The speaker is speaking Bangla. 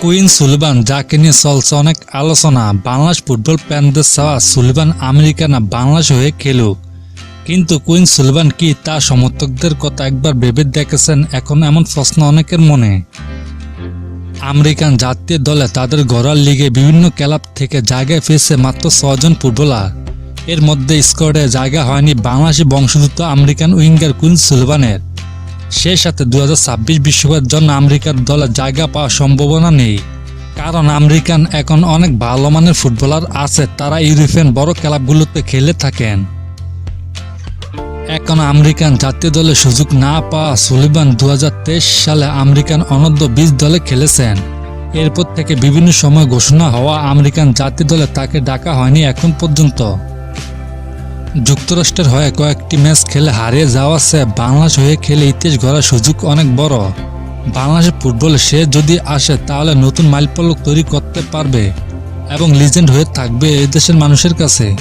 কুইন সুলিভান যাকে নিয়ে চলছে অনেক আলোচনা। বাংলাদেশ ফুটবল প্যানদের চাওয়া সুলিভান আমেরিকানা বাংলাদেশ হয়ে খেলুক। কিন্তু কুইন সুলিভান কি তা সমর্থকদের কথা একবার ভেবে দেখেছেন? এখন এমন প্রশ্ন অনেকের মনে। আমেরিকান জাতীয় দলে তাদের ঘরোয়া লিগে বিভিন্ন ক্লাব থেকে জায়গায় পেয়েছে মাত্র ছজন ফুটবলার। এর মধ্যে স্কোয়াডে জায়গা হয়নি বাংলাদেশি বংশোদ্ভূত আমেরিকান উইঙ্গার কুইন সুলিভানের। সেই সাথে দু বিশ্বকাপের জন্য আমেরিকার দলে জায়গা পাওয়ার সম্ভাবনা নেই। কারণ আমেরিকান এখন অনেক ভালো মানের ফুটবলার আছে, তারা ইউরোপিয়ান বড় ক্লাবগুলোতে খেলে থাকেন। এখন আমেরিকান জাতীয় দলে সুযোগ না পাওয়া সুলিবান দু হাজার তেইশ সালে আমেরিকান অনূর্ধ্ব বিশ দলে খেলেছেন। এরপর থেকে বিভিন্ন সময় ঘোষণা হওয়া আমেরিকান জাতীয় দলে তাকে ডাকা হয়নি এখন পর্যন্ত। যুক্তরাষ্ট্রের হয়ে কয়েকটি ম্যাচ খেলে হারিয়ে যাওয়া সে বাংলাদেশ হয়ে খেলে ইতিহাস গড়ার সুযোগ অনেক বড়। বাংলাদেশের ফুটবলে সে যদি আসে, তাহলে নতুন মাইলফলক তৈরি করতে পারবে এবং লিজেন্ড হয়ে থাকবে এই দেশের মানুষের কাছে।